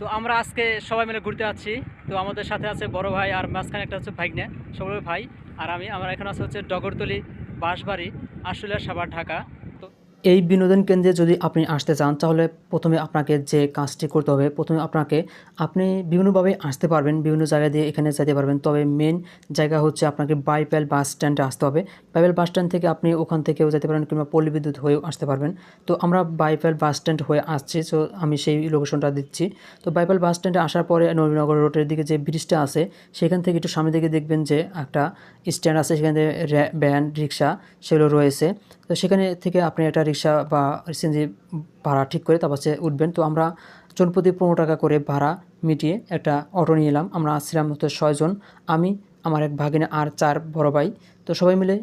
তো আমরা আজকে সবাই মিলে ঘুরতে যাচ্ছি। তো আমাদের সাথে আছে বড় ভাই আর মাঝখানে একটা হচ্ছে ভাইগনে সবাই ভাই। আর আমি, আমার এখন আছে হচ্ছে ডগরতলি বাঁশবাড়ি, আশুলিয়া সাবার ঢাকা। এই বিনোদন কেন্দ্রে যদি আপনি আসতে চান, তাহলে প্রথমে আপনাকে যে কাজটি করতে হবে, প্রথমে আপনাকে, আপনি বিভিন্নভাবে আসতে পারবেন, বিভিন্ন জায়গা দিয়ে এখানে যেতে পারবেন। তবে মেন জায়গা হচ্ছে আপনাকে বাইপেল বাস স্ট্যান্ডে আসতে হবে। বাইপেল বাস স্ট্যান্ড থেকে আপনি ওখান থেকেও যেতে পারেন কিংবা পল্লী বিদ্যুৎ হয়েও আসতে পারবেন। তো আমরা বাইপেল বাস স্ট্যান্ড হয়ে আসছি, তো আমি সেই লোকেশনটা দিচ্ছি। তো বাইপেল বাস স্ট্যান্ডে আসার পরে নবীনগর রোডের দিকে যে ব্রিজটা আছে, সেখান থেকে একটু সামনের দিকে দেখবেন যে একটা স্ট্যান্ড আছে, সেখানে ভ্যান রিক্সা সেগুলো রয়েছে। তো সেখানে থেকে আপনি একটা রিক্সা বা সিএনজি ভাড়া ঠিক করে তারপর হচ্ছে উঠবেন। তো আমরা জনপ্রতি পনেরো টাকা করে ভাড়া মিটিয়ে একটা অটো নিয়ে এলাম। আমরা আসছিলাম হচ্ছে ছয়জন আমি, আমার এক ভাগিনা আর চার বড় ভাই। তো সবাই মিলে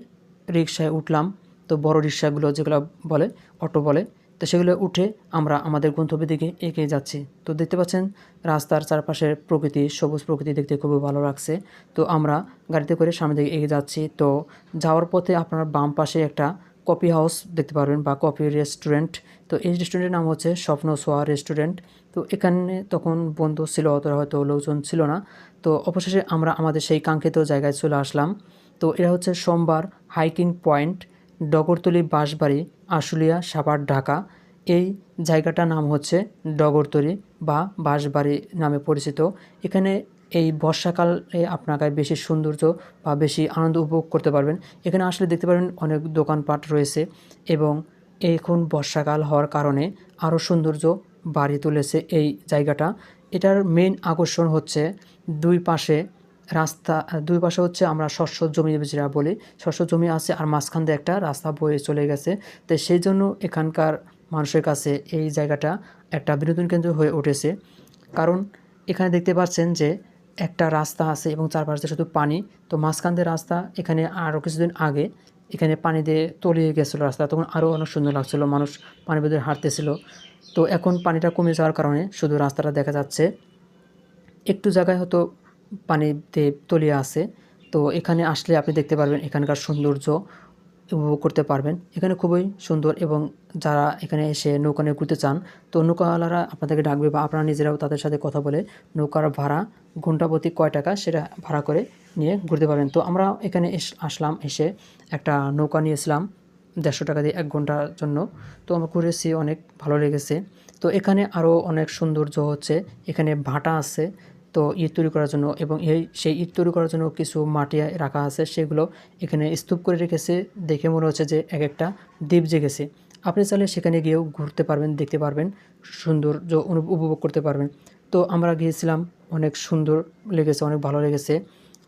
রিক্সায় উঠলাম। তো বড় রিক্সাগুলো যেগুলো বলে, অটো বলে, তো সেগুলো উঠে আমরা আমাদের গন্তব্যের দিকে এগিয়ে যাচ্ছি। তো দেখতে পাচ্ছেন, রাস্তার চারপাশের প্রকৃতি, সবুজ প্রকৃতি দেখতে খুবই ভালো লাগছে। তো আমরা গাড়িতে করে সামনের দিকে এগিয়ে যাচ্ছি। তো যাওয়ার পথে আপনার বাম পাশে একটা কফি হাউস দেখতে পারবেন বা কফি রেস্টুরেন্ট তো এই রেস্টুরেন্টের নাম হচ্ছে স্বপ্ন সোয়া রেস্টুরেন্ট তো এখানে তখন বন্ধু ছিল, অতটা হয়তো লোকজন ছিল না। তো অবশেষে আমরা আমাদের সেই কাঙ্ক্ষিত জায়গায় চলে আসলাম। তো এটা হচ্ছে সোমবার হাইকিং পয়েন্ট ডগরতলি বাঁশবাড়ি, আশুলিয়া, সাভার, ঢাকা। এই জায়গাটার নাম হচ্ছে ডগরতলি বা বাঁশবাড়ি নামে পরিচিত। এখানে এই বর্ষাকালে আপনাকে বেশি সৌন্দর্য বা বেশি আনন্দ উপভোগ করতে পারবেন। এখানে আসলে দেখতে পারবেন অনেক দোকানপাট রয়েছে এবং এখন বর্ষাকাল হওয়ার কারণে আরও সৌন্দর্য বাড়িয়ে তুলেছে এই জায়গাটা। এটার মেন আকর্ষণ হচ্ছে দুই পাশে রাস্তা, দুই পাশে হচ্ছে আমরা শস্য জমি যেটা বলি, শস্য জমি আছে আর মাঝখান দিয়ে একটা রাস্তা বয়ে চলে গেছে। তো সেই জন্য এখানকার মানুষের কাছে এই জায়গাটা একটা বিনোদন কেন্দ্র হয়ে উঠেছে। কারণ এখানে দেখতে পাচ্ছেন যে একটা রাস্তা আছে এবং চারপাশে শুধু পানি, তো মাঝখান দিয়ে রাস্তা, এখানে আরও কিছুদিন আগে এখানে পানি দিয়ে তলিয়ে গেছিল রাস্তা, তখন আরও অনেক সুন্দর লাগছিল, মানুষ পানির ভিতরে হাঁটতেছিল। তো এখন পানিটা কমে যাওয়ার কারণে শুধু রাস্তাটা দেখা যাচ্ছে। একটু জায়গায় হয়তো পানিতে তলিয়ে আছে। তো এখানে আসলে আপনি দেখতে পারবেন এখানকার সৌন্দর্য। উপভোগ করতে পারবেন। এখানে খুবই সুন্দর এবং যারা এখানে এসে নৌকা নিয়ে ঘুরতে চান, তো নৌকাওয়ালারা আপনাদেরকে ডাকবে বা আপনারা নিজেরাও তাদের সাথে কথা বলে নৌকার ভাড়া ঘণ্টা প্রতি কয় টাকা সেটা ভাড়া করে নিয়ে ঘুরতে পারবেন। তো আমরা এখানে এস, আসলাম, এসে একটা নৌকা নিয়েছিলাম দেড়শো টাকা দিয়ে এক ঘণ্টার জন্য। তো আমরা ঘুরেছি, অনেক ভালো লেগেছে। তো এখানে আরও অনেক সৌন্দর্য হচ্ছে। এখানে ভাটা আছে তো ইট তৈরি করার জন্য এবং এই সেই ইট তৈরি করার জন্য কিছু মাটি রাখা আছে, সেগুলো এখানে স্তূপ করে রেখেছে। দেখে মনে হচ্ছে যে এক একটা দ্বীপ জেগেছে। আপনি চাইলে সেখানে গিয়েও ঘুরতে পারবেন, দেখতে পারবেন, সৌন্দর্য উপভোগ করতে পারবেন। তো আমরা গিয়েছিলাম, অনেক সুন্দর লেগেছে, অনেক ভালো লেগেছে।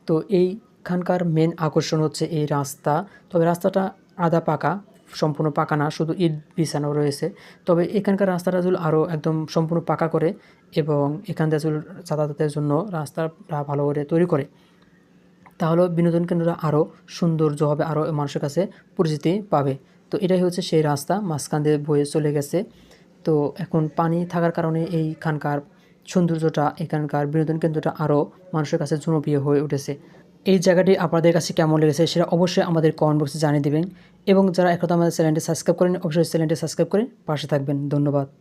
তো এইখানকার মেন আকর্ষণ হচ্ছে এই রাস্তা। তবে রাস্তাটা আধা পাকা সম্পূর্ণ পাকা না, শুধু ইট বিছানো রয়েছে। তবে এখানকার রাস্তাটা যদি আরও একদম সম্পূর্ণ পাকা করে এবং এখান থেকে যাতায়াতের জন্য রাস্তাটা ভালো করে তৈরি করে। তাহলে বিনোদন কেন্দ্রটা আরও সৌন্দর্য হবে আরও মানুষের কাছে পরিচিতি পাবে। তো এটাই হচ্ছে সেই রাস্তা, মাঝখান দিয়ে বয়ে চলে গেছে। তো এখন পানি থাকার কারণে এইখানকার সৌন্দর্যটা, এখানকার বিনোদন কেন্দ্রটা আরও মানুষের কাছে জনপ্রিয় হয়ে উঠেছে। এই জায়গাটি আপনাদের কাছে কেমন লেগেছে সেটা অবশ্যই আমাদের কমেন্ট বক্সে জানিয়ে দেবেন। এবং যারা এখন আমাদের চ্যানেলটি সাবস্ক্রাইব করেন অবশ্যই চ্যানেলটি সাবস্ক্রাইব করে পাশে থাকবেন। ধন্যবাদ।